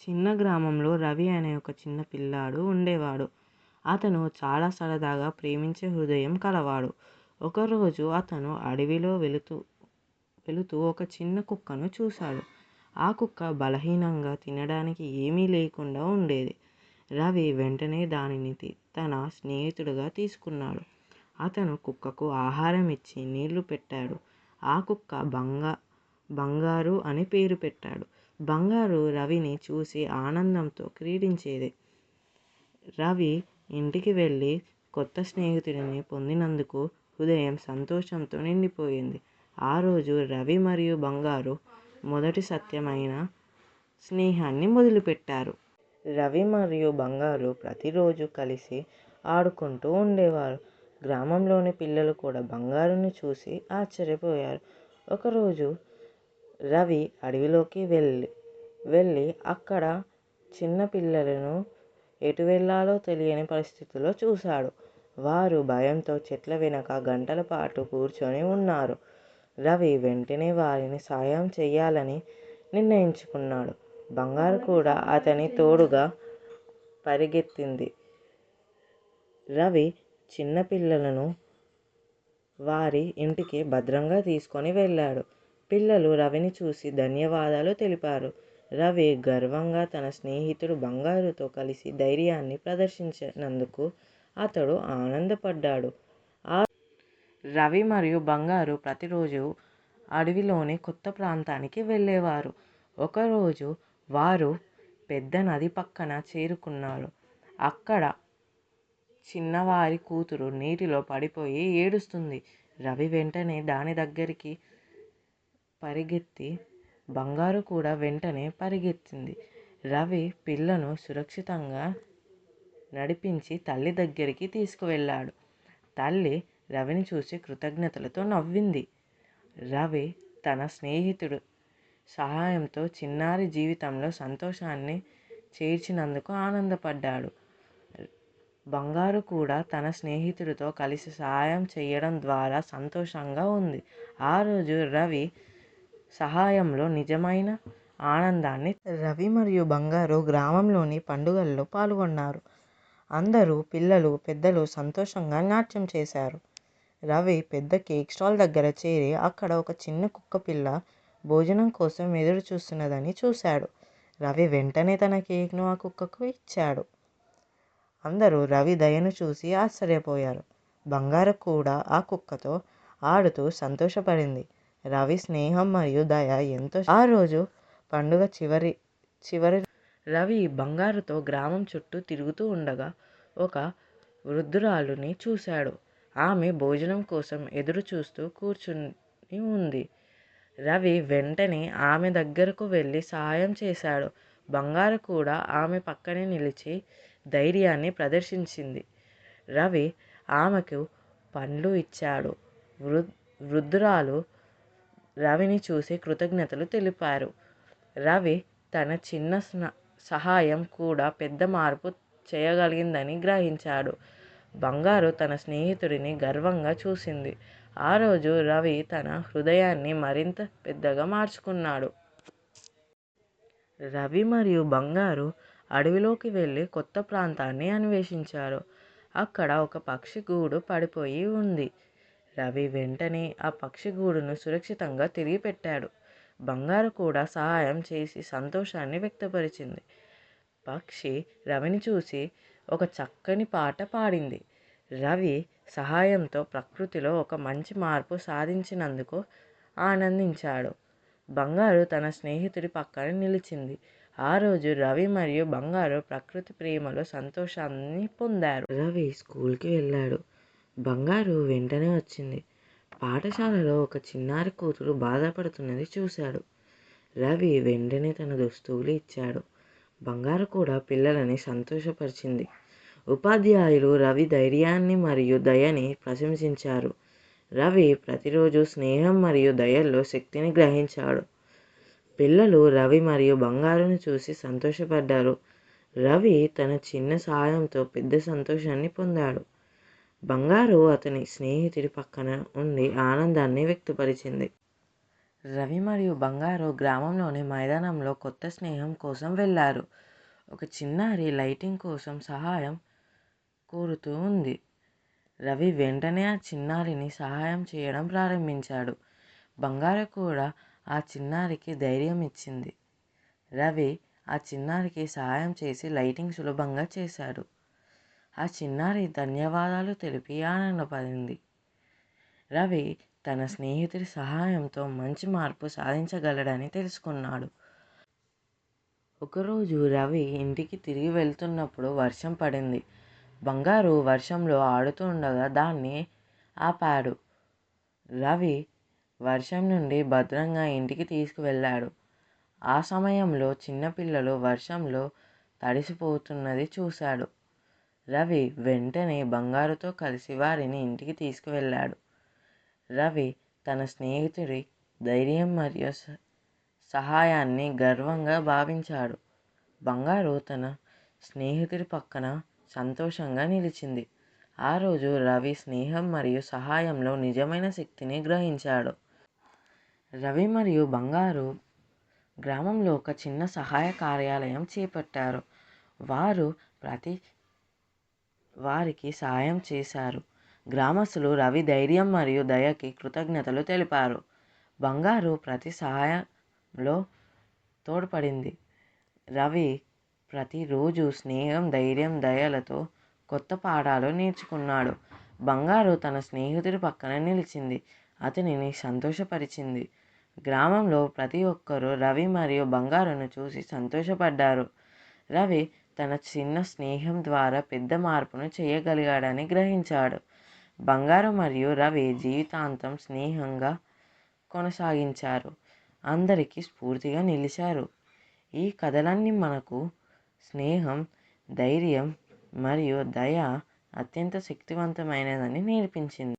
చిన్న గ్రామంలో రవి అనే ఒక చిన్న పిల్లాడు ఉండేవాడు. అతను చాలా సరదాగా ప్రేమించే హృదయం కలవాడు. ఒకరోజు అతను అడవిలో వెళుతూ వెళుతూ ఒక చిన్న కుక్కను చూశాడు. ఆ కుక్క బలహీనంగా తినడానికి ఏమీ లేకుండా ఉండేది. రవి వెంటనే దానిని తన స్నేహితుడుగా తీసుకున్నాడు. అతను కుక్కకు ఆహారం ఇచ్చి నీళ్ళు పెట్టాడు. ఆ కుక్క బంగా బంగారు అని పేరు పెట్టాడు. బంగారు రవిని చూసి ఆనందంతో క్రీడించేది. రవి ఇంటికి వెళ్ళి కొత్త స్నేహితుడిని పొందినందుకు హృదయం సంతోషంతో నిండిపోయింది. ఆ రోజు రవి మరియు బంగారు మొదటి సత్యమైన స్నేహాన్ని మొదలుపెట్టారు. రవి మరియు బంగారు ప్రతిరోజు కలిసి ఆడుకుంటూ ఉండేవారు. గ్రామంలోని పిల్లలు కూడా బంగారుని చూసి ఆశ్చర్యపోయారు. ఒకరోజు రవి అడవిలోకి వెళ్ళి వెళ్ళి అక్కడ చిన్న పిల్లలను ఎటు వెళ్ళాలో తెలియని పరిస్థితిలో చూశాడు. వారు భయంతో చెట్ల వెనక గంటల పాటు కూర్చొని ఉన్నారు. రవి వెంటనే వారిని సాయం చేయాలని నిర్ణయించుకున్నాడు. బంగారు కూడా అతని తోడుగా పరిగెత్తింది. రవి చిన్న పిల్లలను వారి ఇంటికి భద్రంగా తీసుకొని వెళ్ళాడు. పిల్లలు రవిని చూసి ధన్యవాదాలు తెలిపారు. రవి గర్వంగా తన స్నేహితుడు బంగారుతో కలిసి ధైర్యాన్ని ప్రదర్శించినందుకు అతడు ఆనందపడ్డాడు. ఆ రవి మరియు బంగారు ప్రతిరోజు అడవిలోని కొత్త ప్రాంతానికి వెళ్ళేవారు. ఒకరోజు వారు పెద్ద నది పక్కన చేరుకున్నారు. అక్కడ చిన్నవారి కూతురు నీటిలో పడిపోయి ఏడుస్తుంది. రవి వెంటనే దాని దగ్గరికి పరిగెత్తి బంగారు కూడా వెంటనే పరిగెత్తింది. రవి పిల్లను సురక్షితంగా నడిపించి తల్లి దగ్గరికి తీసుకువెళ్ళాడు. తల్లి రవిని చూసి కృతజ్ఞతలతో నవ్వింది. రవి తన స్నేహితుడు. సహాయంతో చిన్నారి జీవితంలో సంతోషాన్ని చేర్చినందుకు ఆనందపడ్డాడు. బంగారు కూడా తన స్నేహితుడితో కలిసి సహాయం చేయడం ద్వారా సంతోషంగా ఉంది. ఆ రోజు రవి సహాయంలో నిజమైన ఆనందాన్ని రవి మరియు బంగారు గ్రామంలోని పండుగల్లో పాల్గొన్నారు. అందరూ పిల్లలు పెద్దలు సంతోషంగా నాట్యం చేశారు. రవి పెద్ద కేక్ స్టాల్ దగ్గర చేరి అక్కడ ఒక చిన్న కుక్క పిల్ల భోజనం కోసం ఎదురు చూస్తున్నదని చూశాడు. రవి వెంటనే తన కేక్ను ఆ కుక్కకు ఇచ్చాడు. అందరూ రవి దయను చూసి ఆశ్చర్యపోయారు. బంగారు కూడా ఆ కుక్కతో ఆడుతూ సంతోషపడింది. రవి స్నేహం మరియు దయ ఎంతో ఆ రోజు పండుగ చివరి చివరి రవి బంగారుతో గ్రామం చుట్టూ తిరుగుతూ ఉండగా ఒక వృద్ధురాలుని చూశాడు. ఆమె భోజనం కోసం ఎదురు చూస్తూ కూర్చుని ఉంది. రవి వెంటనే ఆమె దగ్గరకు వెళ్ళి సహాయం చేశాడు. బంగారు కూడా ఆమె పక్కనే నిలిచి ధైర్యాన్ని ప్రదర్శించింది. రవి ఆమెకు పండ్లు ఇచ్చాడు. వృ వృద్ధురాలు రవిని చూసి కృతజ్ఞతలు తెలిపారు. రవి తన చిన్న సహాయం కూడా పెద్ద మార్పు చేయగలిగిందని గ్రహించాడు. బంగారు తన స్నేహితుడిని గర్వంగా చూసింది. ఆ రోజు రవి తన హృదయాన్ని మరింత పెద్దగా మార్చుకున్నాడు. రవి మరియు బంగారు అడవిలోకి వెళ్ళి కొత్త ప్రాంతాన్ని అన్వేషించారు. అక్కడ ఒక పక్షి గూడు పడిపోయి ఉంది. రవి వెంటనే ఆ పక్షి గూడును సురక్షితంగా తిరిగి పెట్టాడు బంగారు కూడా సహాయం చేసి సంతోషాన్ని వ్యక్తపరిచింది. పక్షి రవిని చూసి ఒక చక్కని పాట పాడింది. రవి సహాయంతో ప్రకృతిలో ఒక మంచి మార్పు సాధించినందుకు ఆనందించాడు. బంగారు తన స్నేహితుడి పక్కన నిలిచింది. ఆ రోజు రవి మరియు బంగారు ప్రకృతి ప్రేమలో సంతోషాన్ని పొందారు. రవి స్కూల్కి వెళ్ళాడు. బంగారు వెంటనే వచ్చింది. పాఠశాలలో ఒక చిన్నారి కూతురు బాధపడుతున్నది చూశాడు. రవి వెంటనే తన దుస్తువులు ఇచ్చాడు. బంగారు కూడా పిల్లలని సంతోషపరిచింది. ఉపాధ్యాయులు రవి ధైర్యాన్ని మరియు దయని ప్రశంసించారు. రవి ప్రతిరోజు స్నేహం మరియు దయల్లో శక్తిని గ్రహించాడు. పిల్లలు రవి మరియు బంగారుని చూసి సంతోషపడ్డారు. రవి తన చిన్న సాయంతో పెద్ద సంతోషాన్ని పొందాడు. బంగారు అతని స్నేహితుడి పక్కన ఉండి ఆనందాన్ని వ్యక్తపరిచింది. రవి మరియు బంగారు గ్రామంలోని మైదానంలో కొత్త స్నేహం కోసం వెళ్ళారు ఒక చిన్నారి లైటింగ్ కోసం సహాయం కోరుతూ ఉంది. రవి వెంటనే ఆ చిన్నారిని సహాయం చేయడం ప్రారంభించాడు. బంగారు కూడా ఆ చిన్నారికి ధైర్యం ఇచ్చింది. రవి ఆ చిన్నారికి సహాయం చేసి లైటింగ్ సులభంగా చేశాడు. ఆ చిన్నారి ధన్యవాదాలు తెలిపి ఆనందపడింది. రవి తన స్నేహితుడి సహాయంతో మంచి మార్పు సాధించగలడని తెలుసుకున్నాడు. ఒకరోజు రవి ఇంటికి తిరిగి వెళ్తున్నప్పుడు వర్షం పడింది. బంగారు వర్షంలో ఆడుతూ ఉండగా దాన్ని ఆపాడు. రవి వర్షం నుండి భద్రంగా ఇంటికి తీసుకువెళ్ళాడు. ఆ సమయంలో చిన్నపిల్లలు వర్షంలో తడిసిపోతున్నది చూశాడు. రవి వెంటనే బంగారుతో కలిసి వారిని ఇంటికి తీసుకువెళ్ళాడు. రవి తన స్నేహితుడి ధైర్యం మరియు సహాయాన్ని గర్వంగా భావించాడు. బంగారు తన స్నేహితుడి పక్కన సంతోషంగా నిలిచింది. ఆ రోజు రవి స్నేహం మరియు సహాయంలో నిజమైన శక్తిని గ్రహించాడు. రవి మరియు బంగారు గ్రామంలో ఒక చిన్న సహాయ కార్యాలయం చేపట్టారు. వారు ప్రతి వారికి సాయం చేశారు. గ్రామస్తులు రవి ధైర్యం మరియు దయకి కృతజ్ఞతలు తెలిపారు. బంగారు ప్రతి సహాయంలో తోడ్పడింది. రవి ప్రతిరోజు స్నేహం ధైర్యం దయలతో కొత్త పాఠాలు నేర్చుకున్నాడు. బంగారు తన స్నేహితుడి పక్కన నిలిచింది. అతనిని సంతోషపరిచింది. గ్రామంలో ప్రతి ఒక్కరూ రవి మరియు బంగారును చూసి సంతోషపడ్డారు. రవి తన చిన్న స్నేహం ద్వారా పెద్ద మార్పును చేయగలిగాడని గ్రహించాడు. బంగారు మరియు రవి జీవితాంతం స్నేహంగా కొనసాగించారు. అందరికీ స్ఫూర్తిగా నిలిచారు. ఈ కథలన్నీ మనకు స్నేహం ధైర్యం మరియు దయ అత్యంత శక్తివంతమైనదని నేర్పించింది.